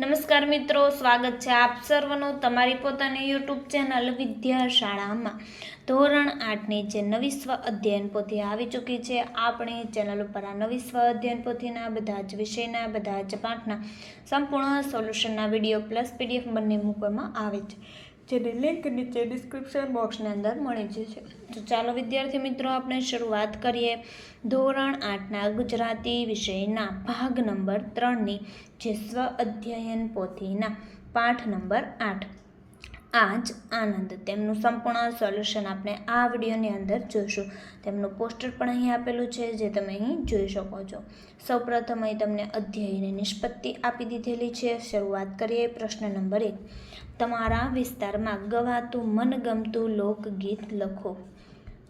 નમસ્કાર મિત્રો, સ્વાગત છે આપ સર્વનું તમારી પોતાની યુટ્યુબ ચેનલ વિદ્યાશાળામાં. ધોરણ આઠની જે નવી સ્વ અધ્યયન પોથી આવી ચૂકી છે, આપણી ચેનલ ઉપર આ નવી સ્વ અધ્યયન પોથીના બધા જ વિષયના, બધા જ પાઠના સંપૂર્ણ સોલ્યુશનના વીડિયો પ્લસ પીડીએફ બંને મૂકવામાં આવે છે. જેની લિંક નીચે ડિસ્ક્રિપ્શન બોક્સની અંદર મળી જશે. તો ચાલો વિદ્યાર્થી મિત્રો, આપણે શરૂઆત કરીએ. ધોરણ આઠના ગુજરાતી વિષયના ભાગ નંબર ત્રણની, જે સ્વ અધ્યયન પોથીના પાઠ નંબર આઠ. આજ આનંદ તેમનું સંપૂર્ણ સોલ્યુશન આપણે આ વિડીયોની અંદર જોઈશું. તેમનું પોસ્ટર પણ અહીં આપેલું છે, જે તમે અહીં જોઈ શકો છો. સૌપ્રથમ અહીં તમને અધ્યયની નિષ્પત્તિ આપી દીધેલી છે. શરૂઆત કરીએ પ્રશ્ન નંબર એક. તમારા વિસ્તારમાં ગવાતું મનગમતું લોકગીત લખો.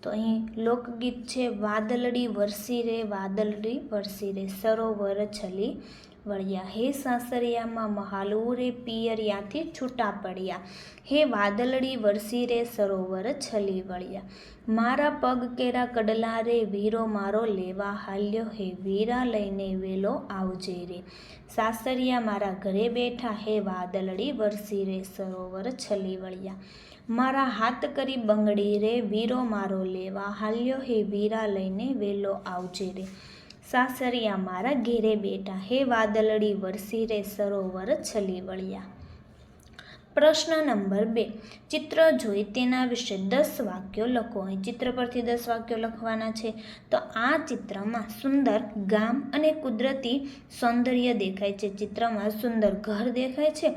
તો અહીં લોકગીત છે, વાદળડી વરસી રે, વાદળડી વરસી રે, સરોવર છલી વળ્યા. હે સાસરિયામાં મહાલું રે પિયરિયાથી છૂટા પડ્યા. હે વાદળડી વરસી રે સરોવર છલી વળ્યા. મારા પગ કેરા કડલા રે વીરો મારો લેવા હાલ્યો. હે વીરા લઈને વેલો આવજે રે. સાસરિયા મારા ઘરે બેઠા. હે વાદળડી વરસી રે સરોવર છલી વળ્યા. મારા હાથ કરી બંગડી રે વીરો મારો લેવા હાલ્યો. હે વીરા લઈને વેલો આવજે રે. સાસરિયા મારા ઘેરે બેઠા. હે વાદળડી વરસી રે સરોવર છલી વળ્યા. પ્રશ્ન નંબર બે. ચિત્ર જોઈ તેના વિશે દસ વાક્યો લખો. અહીં ચિત્ર પરથી દસ વાક્યો લખવાના છે. તો આ ચિત્રમાં સુંદર ગામ અને કુદરતી સૌંદર્ય દેખાય છે. ચિત્રમાં સુંદર ઘર દેખાય છે.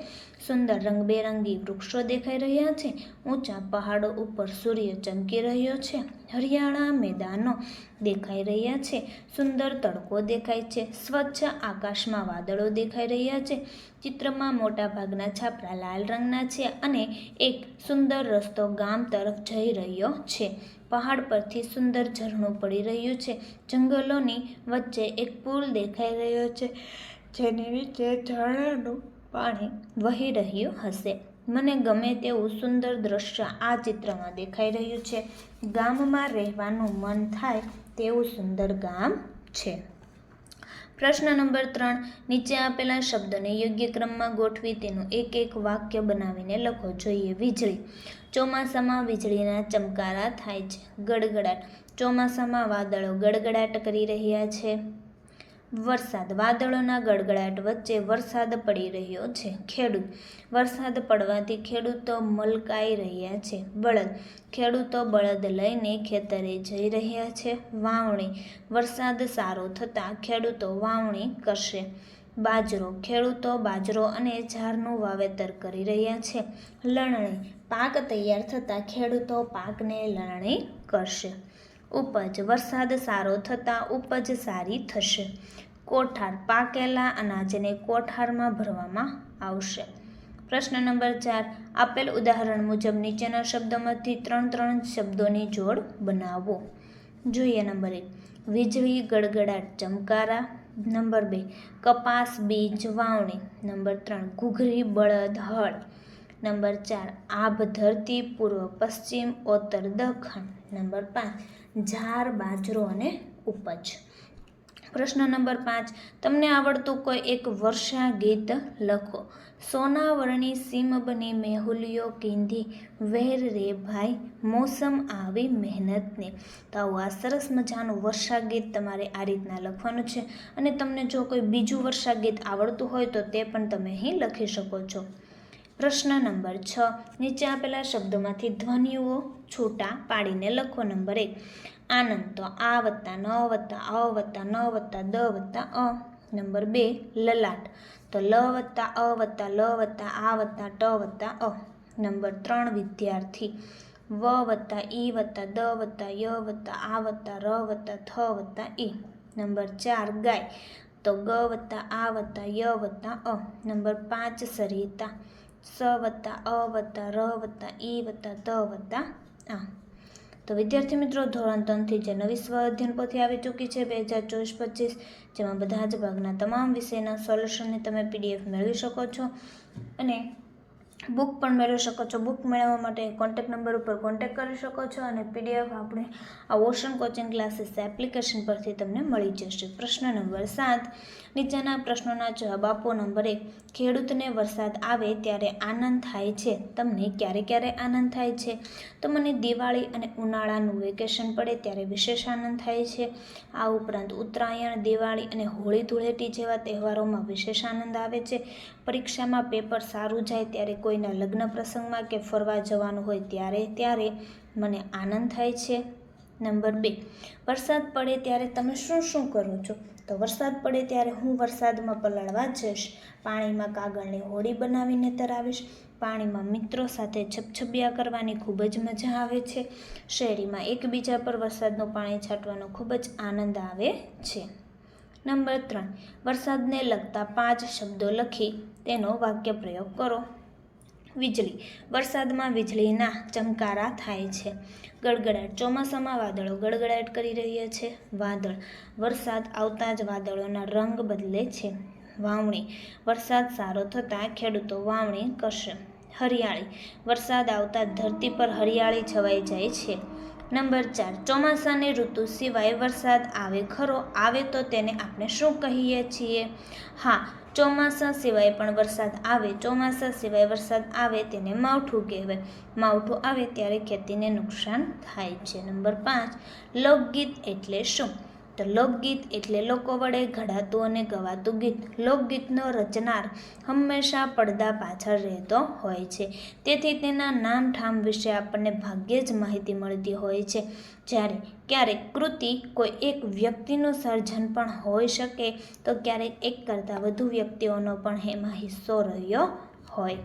સુંદર રંગબેરંગી વૃક્ષો દેખાઈ રહ્યા છે. ઊંચા પહાડો ઉપર સૂર્ય ચમકી રહ્યો છે. હરિયાળા મેદાનો દેખાઈ રહ્યા છે. સુંદર તડકો દેખાય છે. સ્વચ્છ આકાશમાં વાદળો દેખાઈ રહ્યા છે. ચિત્રમાં મોટા ભાગના છાપરા લાલ રંગના છે અને એક સુંદર રસ્તો ગામ તરફ જઈ રહ્યો છે. પહાડ પરથી સુંદર ઝરણું પડી રહ્યું છે. જંગલોની વચ્ચે એક પુલ દેખાઈ રહ્યો છે. જેની નીચે ઝરણાનું પાણી વહી રહ્યું હશે. મને ગમે તેવું સુંદર દ્રશ્ય આ ચિત્રમાં દેખાઈ રહ્યું છે. ગામમાં રહેવાનું મન થાય તેવું સુંદર ગામ છે. પ્રશ્ન નંબર ત્રણ. નીચે આપેલા શબ્દને યોગ્ય ક્રમમાં ગોઠવી તેનું એક એક વાક્ય બનાવીને લખો. જોઈએ, વીજળી. ચોમાસામાં વીજળીના ચમકારા થાય છે. ગડગડાટ. ચોમાસામાં વાદળો ગડગડાટ કરી રહ્યા છે. વરસાદ. વાદળોના ગડગડાટ વચ્ચે વરસાદ પડી રહ્યો છે. ખેડૂત. વરસાદ પડવાથી ખેડૂતો મલકાઈ રહ્યા છે. બળદ. ખેડૂતો બળદ લઈને ખેતરે જઈ રહ્યા છે. વાવણી. વરસાદ સારો થતાં ખેડૂતો વાવણી કરશે. બાજરો. ખેડૂતો બાજરો અને ઝાડનું વાવેતર કરી રહ્યા છે. લણણી. પાક તૈયાર થતાં ખેડૂતો પાકને લણણી કરશે. ઉપજ વરસાદ સારો થતાં ઉપજ સારી થશે. કોઠાર પાકેલા અનાજને કોઠારમાં ભરવામાં આવશે. પ્રશ્ન નંબર ચાર, આપેલ ઉદાહરણ મુજબ નીચેના શબ્દોમાંથી ત્રણ ત્રણ શબ્દોની જોડ બનાવો. જોઈએ નંબર એક, વીજળી, ગડગડાટ, ચમકારા. નંબર બે, કપાસ, બીજ, વાવણી. નંબર ત્રણ, ઘૂઘરી, બળદ, હળ. નંબર ચાર, આભ ધરતી પૂર્વ પશ્ચિમ, ઉત્તર દખણ નંબર પાંચ ઝાર બાજરો અને ઉપજ. પ્રશ્ન નંબર પાંચ, તમને આવડતું કોઈ એક વર્ષા ગીત લખો. સોનાવરણી સીમ બની મેહુલિયો કીંધી, વેર રે ભાઈ, મોસમ આવી મહેનતને. તો આવું આ સરસ મજાનું વર્ષા ગીત તમારે આ રીતના લખવાનું છે. અને તમને જો કોઈ બીજું વર્ષા ગીત આવડતું હોય તો તે પણ તમે અહીં લખી શકો છો. પ્રશ્ન નંબર છ. નીચે આપેલા શબ્દોમાંથી ધ્વનિઓ છૂટા પાડીને લખો નંબર એક. આનંદ તો આ વત્તા ન વત્તા અ વત્તા ન વત્તા દ વત્તા અ. નંબર બે, લલાટ તો લ વત્તા અ વત્તા લ વત્તા આ વત્તા ટ વત્તા અ. નંબર ત્રણ, વિદ્યાર્થી વ વત્તા ઈ વત્તા દ વત્તા ય વત્તા આ વત્તા ર વત્તા થ વત્તા ઈ. નંબર ચાર, ગાય તો ગ વત્તા આ વત્તા ય વત્તા અ. નંબર પાંચ, સરિતા સ વત્તા અ વત્તા ર વત્તા ઈ વત્તા ત વત્તા આ તો વિદ્યાર્થી મિત્રો, ધોરણ ત્રણથી જે નવી સ્વ અધ્યયન પોથી આવી ચૂકી છે, બે હજાર ચોવીસ પચીસ, જેમાં બધા જ ભાગના તમામ વિષયના સોલ્યુશનને તમે પીડીએફ મેળવી શકો છો. અને બુક પણ મેળવી શકો છો. બુક મેળવવા માટે કોન્ટેક નંબર ઉપર કોન્ટેક કરી શકો છો અને પીડીએફ આપણે આ ઓશન કોચિંગ ક્લાસીસ એપ્લિકેશન પરથી તમને મળી જશે. પ્રશ્ન નંબર સાત, નીચેના પ્રશ્નોના જવાબ આપો. નંબર એક, ખેડૂતને વરસાદ આવે ત્યારે આનંદ થાય છે. તમને ક્યારે ક્યારે આનંદ થાય છે? તો મને દિવાળી અને ઉનાળાનું વેકેશન પડે ત્યારે વિશેષ આનંદ થાય છે. આ ઉપરાંત ઉત્તરાયણ, દિવાળી અને હોળી ધૂળેટી જેવા તહેવારોમાં વિશેષ આનંદ આવે છે. પરીક્ષામાં પેપર સારું જાય ત્યારે કોઈના લગ્ન પ્રસંગમાં કે ફરવા જવાનું હોય ત્યારે ત્યારે મને આનંદ થાય છે. નંબર બે, વરસાદ પડે ત્યારે તમે શું શું કરો છો? તો વરસાદ પડે ત્યારે હું વરસાદમાં પલાળવા જઈશ. પાણીમાં કાગળની હોડી બનાવીને તરાવીશ. પાણીમાં મિત્રો સાથે છપછબિયા કરવાની ખૂબ જ મજા આવે છે. શેરીમાં એકબીજા પર વરસાદનું પાણી છાંટવાનો ખૂબ જ આનંદ આવે છે. નંબર ત્રણ, વરસાદને લગતા પાંચ શબ્દો લખી તેનો વાક્ય પ્રયોગ કરો. વીજળી. વરસાદમાં વીજળીના ચમકારા થાય છે. ગડગડાટ. ચોમાસામાં વાદળો ગડગડાટ કરી રહ્યા છે. વાદળ. વરસાદ આવતા જ વાદળોના રંગ બદલે છે. વાવણી. વરસાદ સારો થતાં ખેડૂતો વાવણી કરશે. હરિયાળી. વરસાદ આવતા ધરતી પર હરિયાળી છવાઈ જાય છે. નંબર ચાર. ચોમાસાની ઋતુ સિવાય વરસાદ આવે ખરો, આવે તો તેને આપણે શું કહીએ છીએ? હા ચોમાસા સિવાય પણ વરસાદ આવે, ચોમાસા સિવાય વરસાદ આવે તેને માવઠું કહેવાય. માવઠું આવે ત્યારે ખેતીને નુકસાન થાય છે. નંબર પાંચ, લોકગીત એટલે શું? તો લોકગીત એટલે લોકો વડે ઘડાતું અને ગવાતું ગીત. લોકગીતનો રચનાર હંમેશા પડદા પાછળ રહેતો હોય છે. તેથી તેના નામ ઠામ વિશે આપણને ભાગ્યે જ માહિતી મળતી હોય છે. જ્યારે ક્યારેક કૃતિ કોઈ એક વ્યક્તિનું સર્જન પણ હોઈ શકે, તો ક્યારેક એક કરતાં વધુ વ્યક્તિઓનો પણ એમાં હિસ્સો રહ્યો હોય.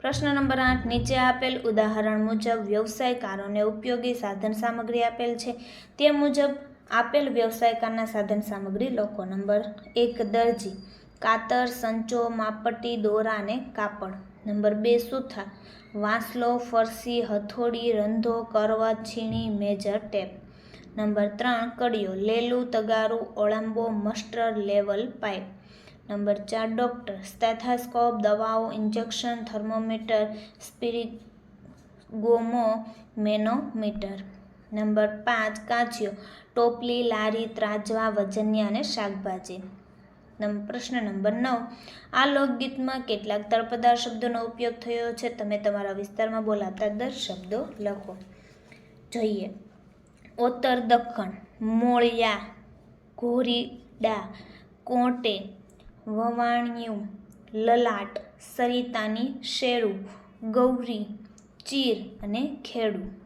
પ્રશ્ન નંબર આઠ. નીચે આપેલ ઉદાહરણ મુજબ વ્યવસાયકારોને ઉપયોગી સાધન સામગ્રી આપેલ છે. તે મુજબ આપેલ વ્યવસાયકારના સાધન સામગ્રી લખો નંબર એક દરજી, કાતર, સંચો, માપટી, દોરા અને કાપડ. નંબર બે સુથાર વાંસલો, ફરસી, હથોડી, રંધો, કરવત, છીણી, મેજર, ટેપ. નંબર ત્રણ કડીઓ લેલું, તગારું, ઓળંબો, મસ્ટર, લેવલ, પાઇપ. નંબર ચાર, ડૉક્ટર, સ્ટેથાસ્કોપ, દવાઓ, ઇન્જેક્શન, થર્મોમીટર સ્પિરિટ ગોમો, મેનોમીટર. નંબર પાંચ કાચિયો ટોપલી, લારી, ત્રાજવા, વજનિયા અને શાકભાજી. પ્રશ્ન નંબર નવ. આ લોકગીતમાં કેટલાક તળપદાર શબ્દોનો ઉપયોગ થયો છે. તમે તમારા વિસ્તારમાં બોલાતા દર શબ્દો લખો. જોઈએ. ઓતર દખણ મોળિયા, ઘોરીડા, કોટે, વવાણિયું, લલાટ, સરિતાની શેરું, ગૌરી, ચીર અને ખેડૂ.